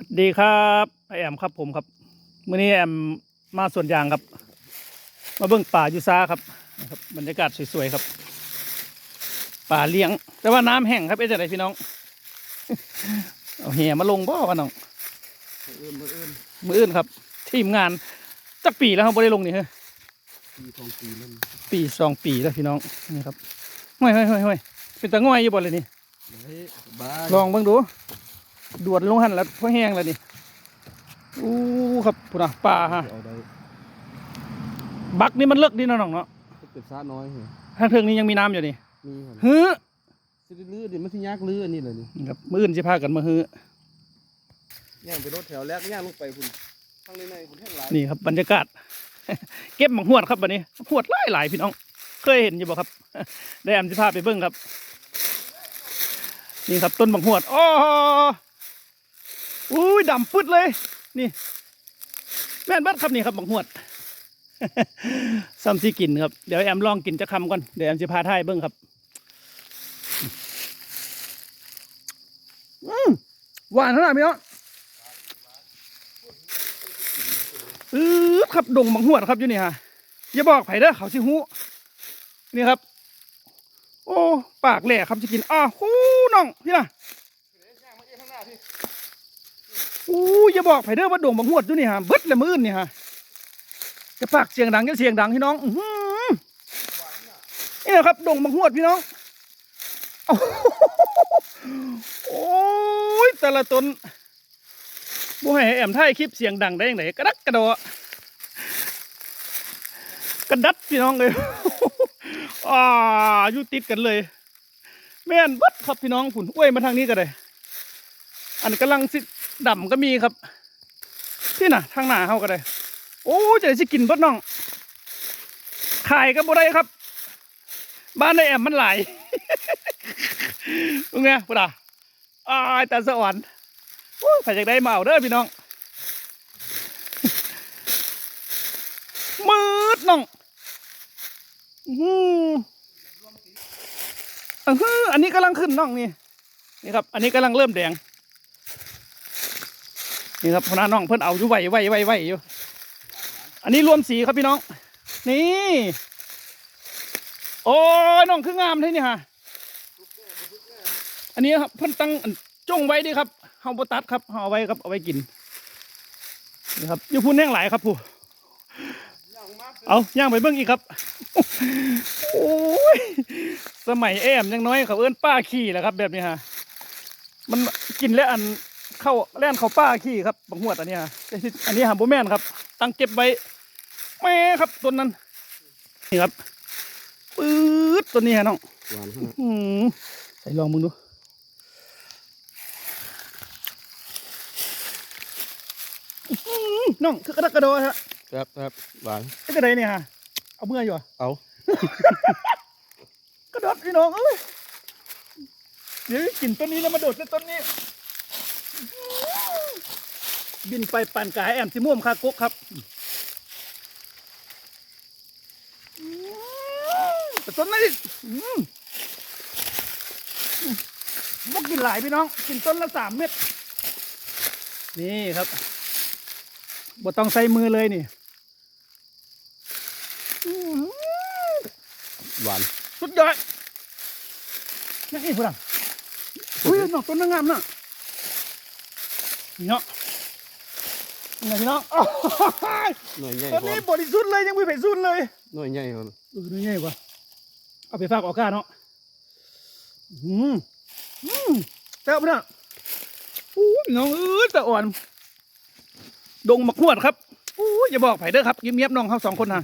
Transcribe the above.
สวัสดีครับไอแอมครับผมครับมื่อนี้แอมมาสวนยางครับ มาเบิ่งป่าอยู่ซาครับนะครับบรรยากาศสวยๆครับ ป่าเลี้ยง แต่ว่าน้ำแห้งครับเอ๊ะจะไหนพี่น้องเอาเหียมาลงบ่วะน้องมืออื่นมืออื่นมืออื่นครับ ทีมงานจักปีแล้วครับบ่ได้ลงนี่เฮ้ยปีสองปีนั่นปีสองปีแล้วพี่น้องนี่ครับห้อยห้อยห้อยห้อยเป็นตะง่อยอยู่บ่เลยนี่เฮ้ยบ้าลองเบิ่งดู ดวดลงหันแล้วพอแห้งแล้วนี่อู้ครับพุ่นน่ะป่าฮะเอาได้บักนี่มันเลิกดีเนาะน้องเนาะเก็บซาน้อยเหรอทางเทิงนี้ยังมีน้ำอยู่นี่มีครับฮื้อสิได้ลื้อดิมันสิยากลื้ออันนี้เลยนี่นี่ครับมื้ออื่นสิพากันมาฮื้อย่างไปรถแถวแรกย่างลงไปคุณข้างในในคุณแห้งหลายนี่ครับบรรยากาศ เก็บหมักหวดครับบัดนี้หวดหลายหลายๆพี่น้อง เคยเห็นอยู่บ่ครับ ได้แอมสิพาไปเบิ่งครับ นี่ครับต้นบักหวดอ๋อ อุ้ยดำปึ๊ดเลย นี่ แม่นบัดครับนี่ครับบักหวดซ้ำที่กินครับ เดี๋ยวแอมลองกินจะคำก่อน เดี๋ยวแอมจะพาท่ายเบิ้งครับอืมหวานขนาดนี้เนาะอือครับดงบังหวดครับอยู่นี่ฮะอย่าบอกไผ่เด้อเขาสิหูนี่ครับ โอ้ ปากแหล่ครับจะกินอ้าวหูน้องพี่น่ะ อู้อย่าบอกไผเด้อว่าดงบังหวดอยู่นี่ฮะเบิดลยมืออื่นนี่ฮะจะปากเสียงดังจะเสียงดังพี่น้องอื้อหือนี่นะครับดงบังหวดพี่น้องโอ้ยแต่ละตนบ่ให้แอมถ่ายคลิปเสียงดังได้ยังไงกระดักกระโดดกระดัดพี่น้องเลยอ่าอยู่ติดกันเลย แม่นบัดครับพี่น้องผุนอ้วยมาทางนี้ก็ได้ อันกำลังสิ ดำก็มีครับ ที่น่ะ ทางหน้าเฮาก็ได้ โอ้จะได้สิกินบดน้องขายก็บ่ได้ครับ บ้านในแอมมันหลายตรงเนี้ยพุดาอ้ายแต่สวรรค์โอ้ยใครอยากได้เอาเด้อพี่น้องมืดน้องอืออันนี้กำลังขึ้นน้องนี่นี่ครับ อันนี้กำลังเริ่มแดง นี่ครับพน้าน้องเพิ่นเอาอยู่ไหวไหวไหวไหวอยู่ อันนี้รวมสีครับพี่น้อง นี่ โอ้ยน้องคืองามเลยนี่ฮะอันนี้ครับเพิ่นตั้งอันจงไว้ดิครับเฮาบตัดครับเฮาเอาไว้ครับเอาไว้กินนี่ครับอยู่พุ่นแห้งหลายครับผู้เอาย่างไปเบิ่งอีกครับโอ้ยสมัยแอมยังน้อยเขาเอิ้นป้าขี้แหละครับ แบบนี้ฮะมันกินแล้วอัน เข้าแล่นเข้าป้าขี้ครับบังหวดอันนี้ฮะแต่ที่อันนี้หาโบแมนครับ ตั้งเก็บไว้แม่ครับต้นนั้นนี่ครับปื๊ดต้นนี้ฮะน้องหวานขนาดอืมใส่ลองมึงดูอื้อหือน้องคือกระดักกระโดดฮะครับครับหวานไอ้กระไดเนี่ยฮะเอาเมื่ออยู่อะเอากระโดดพี่น้องเอ้ยเดี๋ยวกินต้นนี้แล้วมาโดดในต้นนี้ บินไปปั่นกายแอมสิม่วมคากกครับแต่ต้นนี้อืมบกกินหลายพี่น้อง กินต้นละสามเม็ด นี่ครับบ่ต้องใส่มือเลยนี่อื้อหือหวาน สุดยอดยังอีกพุ่นอะอุ้ยน้องต้นนางงามน่ะนี่เนาะ นี่นะพี่น้องโอ้ยหน่วยใหญ่ตอนพอนี้บริสุทธิ์เลยยังไม่ไผ่สุดเลยหน่วยใหญ่พอเออนี่ไงวะเอาไปฝากออกก้าเนาะอืมอืมแซ่บพุ่นอะอู้ยน้องเอ้ยแต่อ่อน ดงมักหวดครับอู้ยอย่าบอกไผ่เด้อครับเงียบๆน้องเขาสองคนนะ